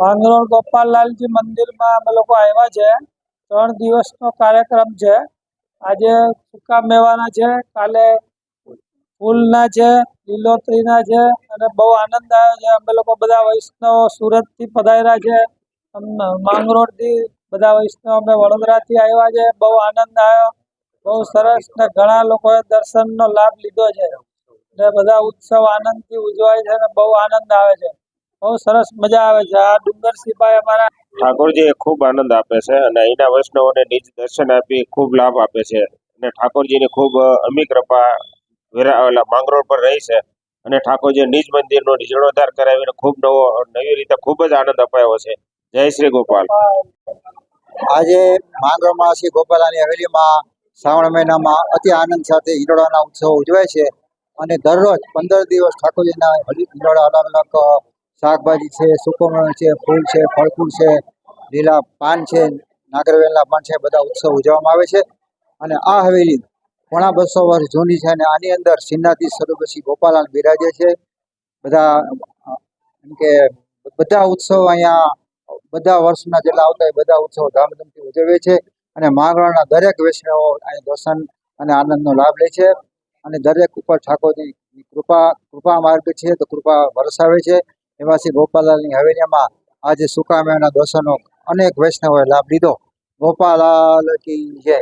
પાંગરોળ ગોપાલલાલજી મંદિરમાં અમે લોકો આવ્યા છે. ત્રણ દિવસનો કાર્યક્રમ છે. આજે સૂકા મેવાના છે, કાલે ફૂલના છે, લીલોતરીના છે અને બહુ આનંદ આવ્યો છે. અમે લોકો બધા વૈષ્ણવો સુરતથી પધાર્યા છે. માંગરોળથી બધા વૈષ્ણવ અમે વડોદરાથી આવ્યા છે. બહુ આનંદ આવ્યો. બહુ સરસ ને ઘણા લોકોએ દર્શનનો લાભ લીધો છે. ને બધા ઉત્સવ આનંદથી ઉજવાય છે અને બહુ આનંદ આવે છે. બહુ સરસ મજા આવે છે. આ ડુંગર ડુંગરસિંહભાઈ અમારા ઠાકોરજી ખૂબ આનંદ આપે છે અને અહીંના વૈષ્ણવોને નિજ દર્શન આપી ખૂબ લાભ આપે છે. અને ઠાકોરજીની ખૂબ અમી કૃપા વેરા માંગરોળ પર રહી છે. અને ઠાકોરજી નિજ મંદિરનો જીર્ણોદ્ધાર કરાવીને ખૂબ નવો નવી રીતે ખૂબ જ આનંદ અપાયો છે. જય શ્રી ગોપાલ. આજે માંગરોળમાં શ્રી ગોપાલાની હવેલીમાં શ્રાવણ મહિનામાં અતિ આનંદ સાથે હિંડોળાના ઉત્સવ ઉજવાય છે. અને દરરોજ પંદર દિવસ ઠાકોરજીના હિંડોળા અલગ અલગ શાકભાજી છે સુકોમણ છે, ફૂલ છે, ફળફૂલ છે, લીલા પાન છે નાગરવેલના પાન છે, બધા ઉત્સવ ઉજવવામાં આવે છે. અને આ હવેલી ઘણા બસો વર્ષ જૂની છે અને આની અંદર સિન્નાથી સ્વરૂપસિંહ ગોપાલાલ બિરાજે છે. બધા, એમ કે બધા ઉત્સવ અહીંયા, બધા વર્ષના જેટલા આવતા હોય બધા ઉત્સવ ધામધૂમથી ઉજવે છે અને માંગરોળના દરેક વૈષ્ણવો અહીં દર્શન અને આનંદનો લાભ લે છે. અને દરેક ઉપર ઠાકોરજીની કૃપા કૃપા માર્ગ છે તો કૃપા વરસાવે છે. શ્રી ગોપાલાલની હવેલીમાં આજે સુકામ્યાના દર્શનો અનેક વૈષ્ણવોએ લાભ લીધો. ગોપાલાલ કી જય.